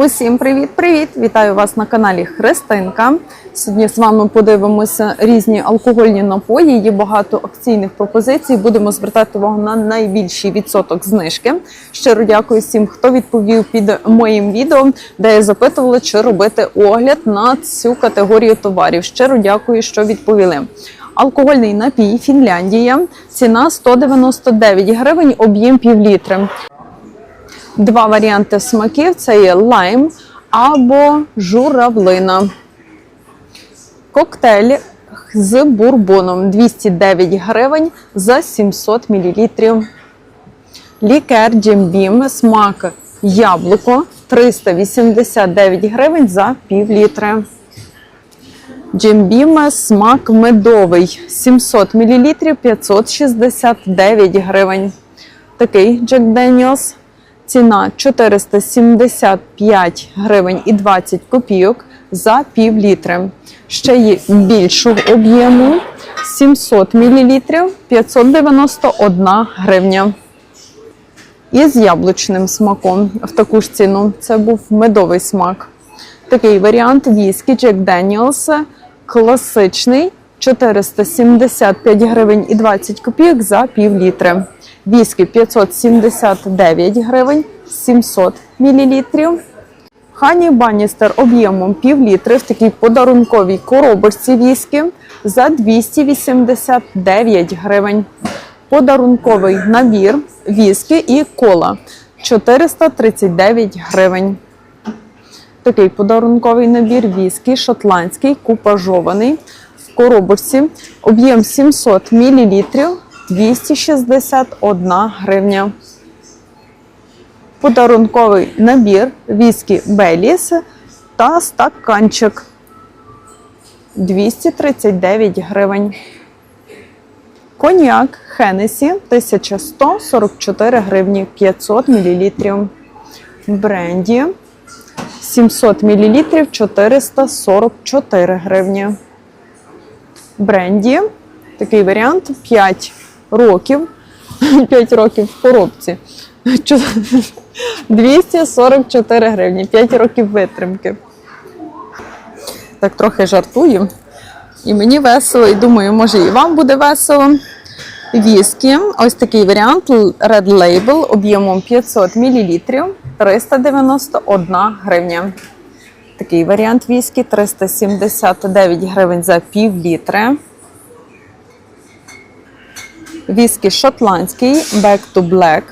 Усім привіт-привіт! Вітаю вас на каналі Христинка. Сьогодні з вами подивимося різні алкогольні напої. Є багато акційних пропозицій. Будемо звертати увагу на найбільший відсоток знижки. Щиро дякую всім, хто відповів під моїм відео, де я запитувала, чи робити огляд на цю категорію товарів. Щиро дякую, що відповіли. Алкогольний напій Фінляндія. Ціна 199 гривень, об'єм півлітри. Два варіанти смаків: це є лайм або журавлина. Коктейль з бурбоном 209 гривень за 700 мл. Лікер Джимбім смак яблуко 389 гривень за пів літри. Джимбім смак медовий 700 мл 569 гривень. Такий Джек Деніелс Ціна 475 гривень і 20 копійок за пів літри. Ще є більшого об'єму 700 мл 591 гривня. І з яблучним смаком в таку ж ціну. Це був медовий смак. Такий варіант віскі Jack Daniels класичний 475 гривень і 20 копійок за пів літри. Віскі 579 гривень 700 мл. Хані Баністер об'ємом пів літри в такій подарунковій коробочці віскі за 289 гривень. Подарунковий набір віскі і кола 439 гривень. Такий подарунковий набір віскі шотландський купажований в коробочці. Об'єм 700 мл 261 гривня. Подарунковий набір віскі Беліс та стаканчик 239 гривень. Коньяк Хенесі 1144 гривні 500 мл. Бренді 700 мл 444 гривні. Бренді такий варіант 5 років. 5 років в коробці. 244 гривні, 5 років витримки. Так трохи жартую. І мені весело, і думаю, може і вам буде весело. Віскі. Ось такий варіант Red Label об'ємом 500 мл 391 гривня. Такий варіант віскі 379 гривень за пів літри. Віскі шотландський Back to Black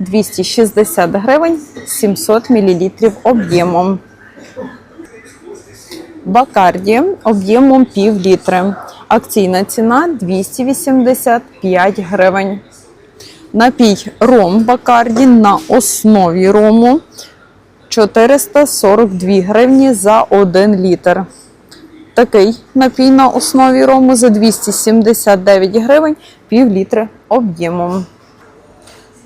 260 гривень 700 мл об'ємом. Бакарді об'ємом пів літри. Акційна ціна 285 гривень. Напій ром Бакарді на основі рому 442 гривні за 1 літр. Такий напій на основі рому за 279 гривень пів літри об'ємом.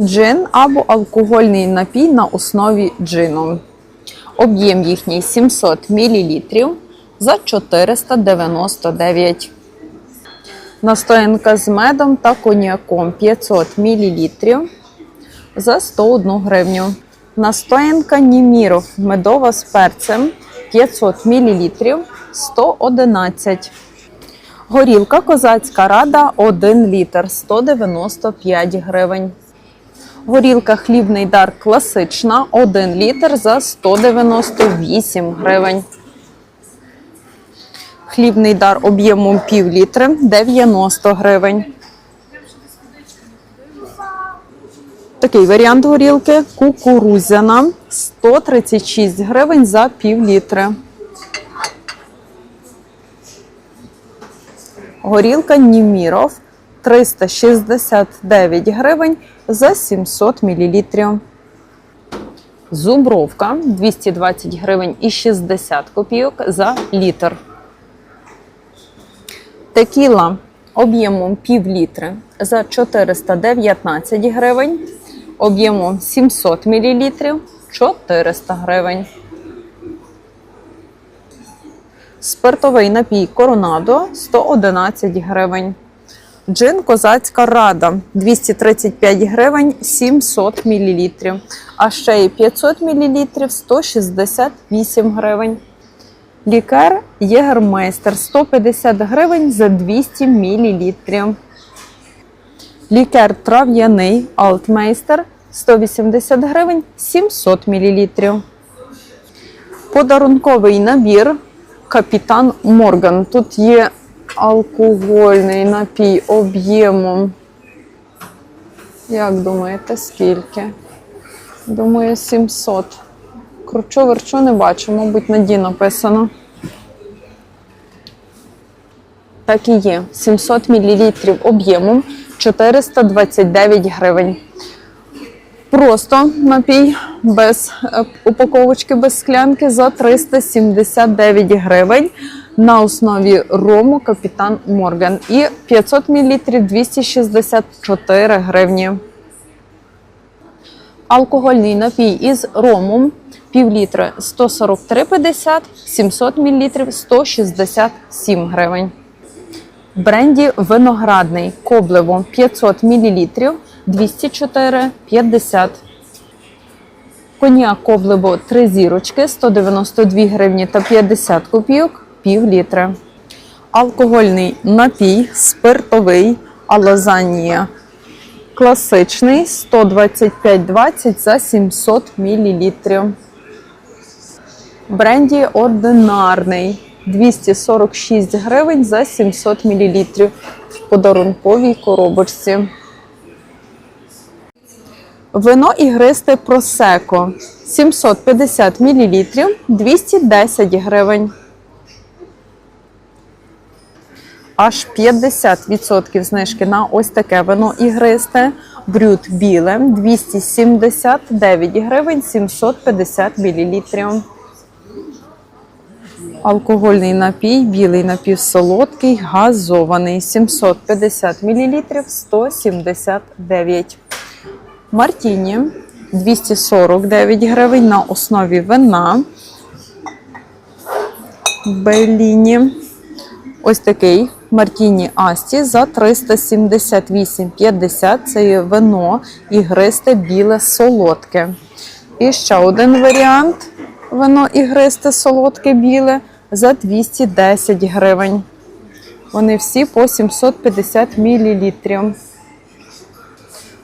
Джин або алкогольний напій на основі джину. Об'єм їхній 700 мл за 499. Настоянка з медом та коньяком 500 мл за 101 гривню. Настоянка Німіров медова з перцем 500 мл 111. Горілка Козацька рада 1 літр 195 гривень. Горілка хлібний дар класична 1 літр за 198 гривень. Хлібний дар об'ємом пів літри 90 гривень. Такий варіант горілки кукурузяна 136 гривень за пів літри. Горілка Німіров 369 гривень за 700 мл. Зубровка 220 гривень і 60 копійок за літр. Текіла об'ємом пів літри за 419 гривень, об'ємом 700 мл 400 гривень. Спиртовий напій Коронадо 111 гривень. Джин Козацька Рада 235 гривень 700 мл. А ще й 500 мл 168 гривень. Лікар Єгермейстер 150 гривень за 200 мл. Лікар трав'яний Алтмейстер 180 гривень 700 мл. Подарунковий набір Капітан Морган. Тут є алкогольний напій об'ємом. Як думаєте, скільки? Думаю, 700. Кручу верчу не бачу, мабуть, на Ді написано. Так і є. 700 мл об'ємом 429 гривень. Просто напій без е, упаковочки, без склянки за 379 гривень на основі рому Капітан Морган. І 500 мл 264 гривні. Алкогольний напій із ромом пів літри 143,50, 700 мл 167 гривень. Бренді виноградний коблево 500 мл 204,50. Коньяк коблево 3 зірочки 192 гривні та 50 копійок пів літра. Алкогольний напій спиртовий Алазанія класичний 125,20 за 700 мл. Бренді ординарний 246 гривень за 700 мл в подарунковій коробочці. Вино ігристе Просеко 750 мл 210 гривень. Аж 50% знижки на ось таке вино ігристе. Брют біле 279 гривень 750 мл. Алкогольний напій, білий напівсолодкий, газований 750 мл 179. Мартіні 249 гривень на основі вина. Беліні. Ось такий Мартіні Асті за 378,50. Це є вино ігристе біле солодке. І ще один варіант вино ігристе солодке біле за 210 гривень. Вони всі по 750 мл.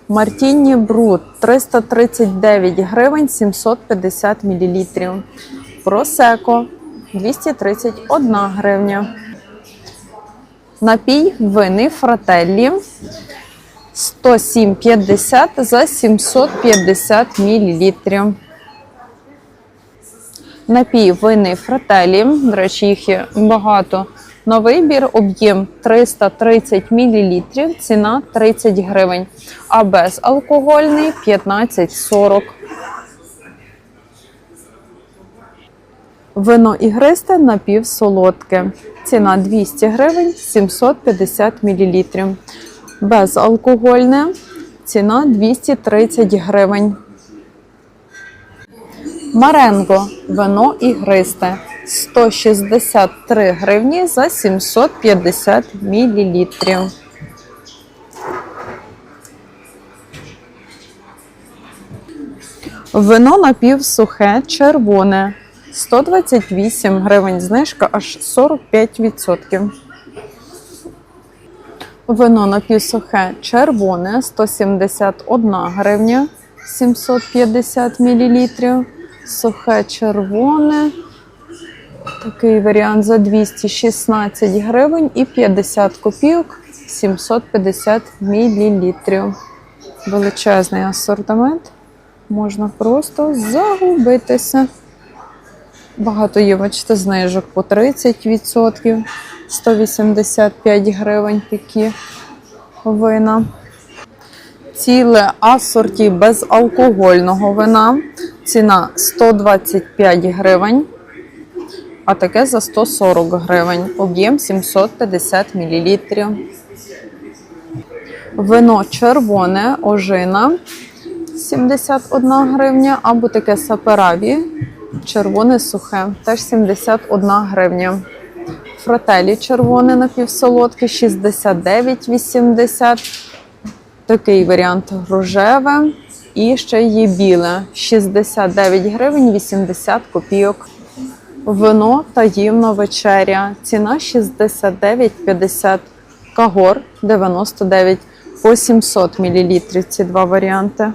Мартіні Брут 339 гривень 750 мл. Просеко 231 гривня. Напій вини фрателлі 107,50 за 750 мл. Напій вини фрателі. До речі, їх є багато. На вибір об'єм 330 мл, ціна 30 гривень, а безалкогольний 15,40. Вино ігристе напівсолодке. Ціна 200 гривень 750 мл. Безалкогольне ціна 230 гривень. Маренго вино ігристе 163 гривні за 750 мл. Вино напівсухе червоне 128 гривень, знижка аж 45%. Вино напівсухе червоне 171 гривня 750 мл. Сухе червоне. Такий варіант за 216 гривень і 50 копійок 750 мл. Величезний асортимент. Можна просто загубитися. Багато є, бачите, знижок по 30%, 185 гривень такі вина. Ціле асорті безалкогольного вина. Ціна 125 гривень, а таке за 140 гривень. Об'єм 750 мл. Вино червоне, ожина 71 гривня, або таке сапераві, червоне сухе, теж 71 гривня. фрателі червоне напівсолодке 69,80. Такий варіант рожеве. І ще є біле 69 гривень 80 копійок. Вино таємна вечеря. Ціна 69,50. Кагор 99 по 700 мл. Ці два варіанти.